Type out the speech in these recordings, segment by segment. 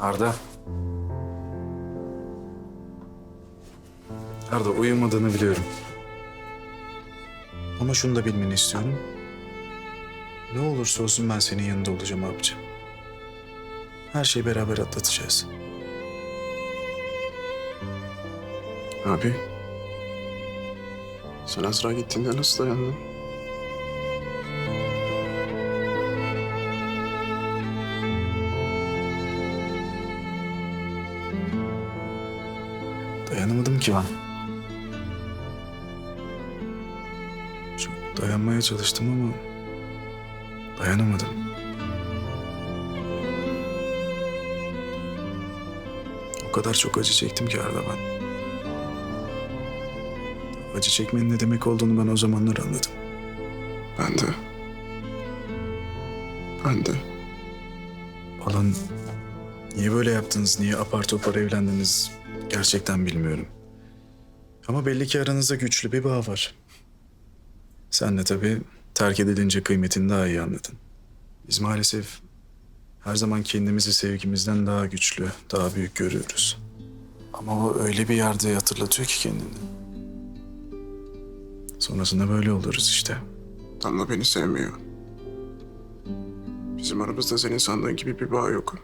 Arda. Arda uyumadığını biliyorum. Ama şunu da bilmeni istiyorum. Ne olursa olsun ben senin yanında olacağım abicim. Her şeyi beraber atlatacağız. Abi. Sen Azra gittiğinde nasıl dayandın? Dayanamadım ki ben. Çok dayanmaya çalıştım ama dayanamadım. O kadar çok acı çektim ki Arda ben. Acı çekmenin ne demek olduğunu ben o zamanlar anladım. Ben de. Ben de. Falan niye böyle yaptınız, niye apar topar evlendiniz gerçekten bilmiyorum. Ama belli ki aranızda güçlü bir bağ var. Sen de tabii terk edilince kıymetini daha iyi anladın. Biz maalesef her zaman kendimizi sevgimizden daha güçlü, daha büyük görüyoruz. Ama o öyle bir yerde hatırlatıyor ki kendini. Sonrasında böyle oluruz işte. Damla beni sevmiyor. Bizim aramızda senin sandığın gibi bir bağ yok.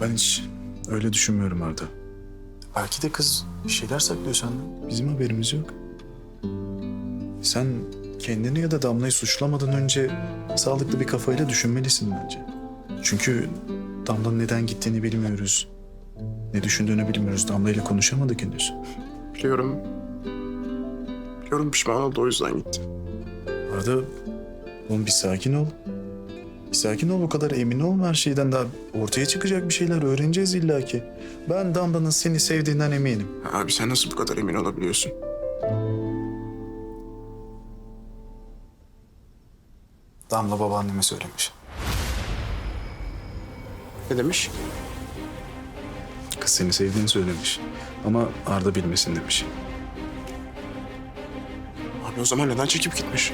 Ben hiç öyle düşünmüyorum Arda. Belki de kız bir şeyler saklıyor senden. Bizim haberimiz yok. Sen kendini ya da Damla'yı suçlamadan önce sağlıklı bir kafayla düşünmelisin bence. Çünkü Damla'nın neden gittiğini bilmiyoruz. Ne düşündüğünü bilmiyoruz. Damla ile konuşamadık henüz. Biliyorum. Biliyorum pişman oldu o yüzden gitti. Arda, oğlum bir sakin ol. Sakin ol, bu kadar emin olma her şeyden. Daha ortaya çıkacak bir şeyler öğreneceğiz illaki. Ben Damla'nın seni sevdiğinden eminim. Abi sen nasıl bu kadar emin olabiliyorsun? Damla babaanneme söylemiş. Ne demiş? Kız seni sevdiğini söylemiş. Ama Arda bilmesin demiş. Abi o zaman neden çekip gitmiş?